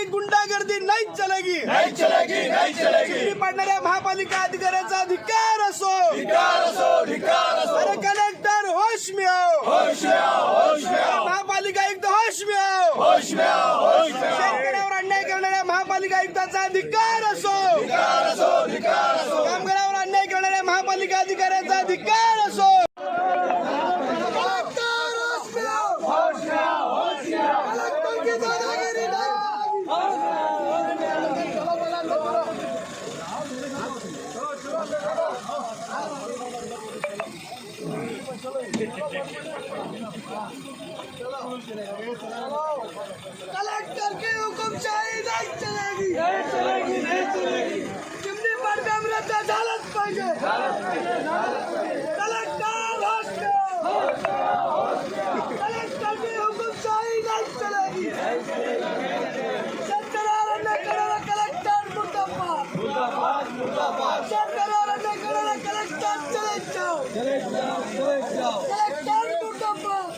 की गुंडागर्दी नाही चलेगी नाही चलेगी नाही चलेगी महापालिका अधिकाऱ्यांचा अधिकार असो. धिकार असो धिकार असो. अरे कलेक्टर होश में आओ होश आओ होश आओ महापालिका आयुक्त होश में आओ होश आओ होश शेतकऱ्यावर अन्याय करणाऱ्या महापालिका आयुक्ताचा अधिकार असो. कलेक्टर की हुकुमशाही नहीं चलेगी। नहीं चलेगी नहीं चलेगी। चिमनी पर कमरता झालंच पाहिजे कलेक्टर होश कलेक्टर की हुकुमशाही नहीं चलेगी शेतकऱ्याला अन्याय करणारा कलेक्टर मुर्दाबाद शेतकऱ्याला अन्याय करणारा कलेक्टर चले जाओ कलेक्टर मुर्दाबाद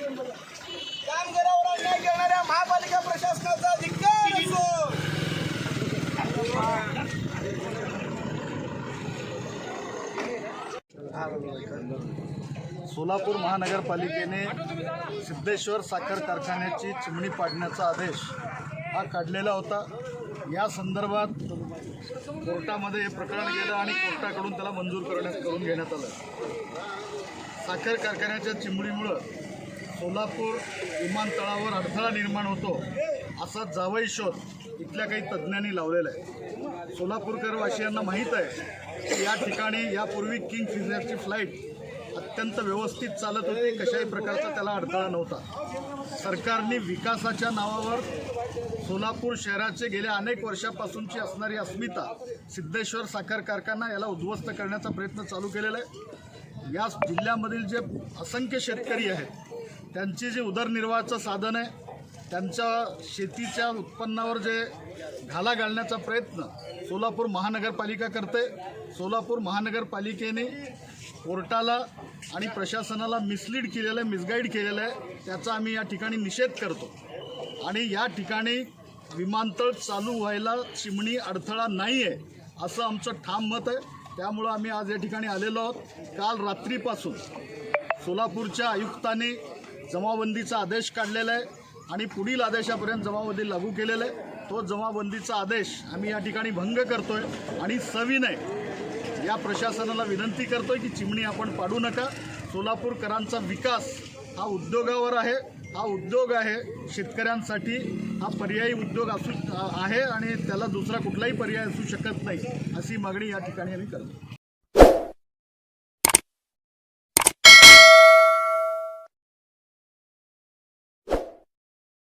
कामगारावर अन्याय करणाऱ्या महापालिका प्रशासनाचा धिक्कार असो सोलापूर महानगरपालिकेने सिद्धेश्वर साखर कारखान्याची चिमणी पाडण्याचा आदेश हा काढलेला होता. या संदर्भात कोर्टामध्ये हे प्रकरण गेलं आणि कोर्टाकडून त्याला मंजूर करण्यात करून घेण्यात आलं. साखर कारखान्याच्या चिमणीमुळं सोलापूर विमानतळावर अडथळा निर्माण होतो असा जावई शोध इथल्या काही तज्ज्ञांनी लावलेला आहे. सोलापूरकर वासियांना माहीत आहे की या ठिकाणी यापूर्वी किंग फिझरची फ्लाईट अत्यंत व्यवस्थित चालत होती कशाही प्रकारचा त्याला अडथळा नव्हता. सरकारने विकासाच्या नावावर सोलापूर शहराचे गेल्या अनेक वर्षापासूनची असणारी अस्मिता सिद्धेश्वर साखर कारखाना याला उद्ध्वस्त करण्याचा प्रयत्न चालू केलेला आहे. या जिल्ह्यामधील जे असंख्य शेतकरी आहेत त्यांची जे उदरनिर्वाहाचं साधन आहे त्यांच्या शेतीच्या उत्पन्नावर जे घाला घालण्याचा प्रयत्न सोलापूर महानगरपालिका करते. सोलापूर महानगरपालिकेने कोर्टाला आणि प्रशासनाला मिसलीड केलेलं आहे मिसगाईड केलेलं आहे. त्याचा आम्ही या ठिकाणी निषेध करतो. आणि या ठिकाणी विमानतळ चालू व्हायला चिमणी अडथळा नाही आहे असं आमचं ठाम मत आहे. त्यामुळं आम्ही आज या ठिकाणी आलेलो आहोत. काल रात्रीपासून सोलापूरच्या आयुक्तांनी जमाबंदीचा आदेश काढलेला आहे आणि पुढील आदेशापर्यंत जमाबंदी लागू केलेला आहे. तो जमाबंदीचा आदेश आम्ही या ठिकाणी भंग करतोय आणि सविनय या प्रशासनाला विनंती करतोय की चिमणी आपण पाडू नका. सोलापूरकरांचा विकास हा उद्योगावर आहे. हा उद्योग आहे शेतकऱ्यांसाठी. हा पर्यायी उद्योग असू आहे आणि त्याला दुसरा कुठलाही पर्याय असू शकत नाही अशी मागणी या ठिकाणी आम्ही करतो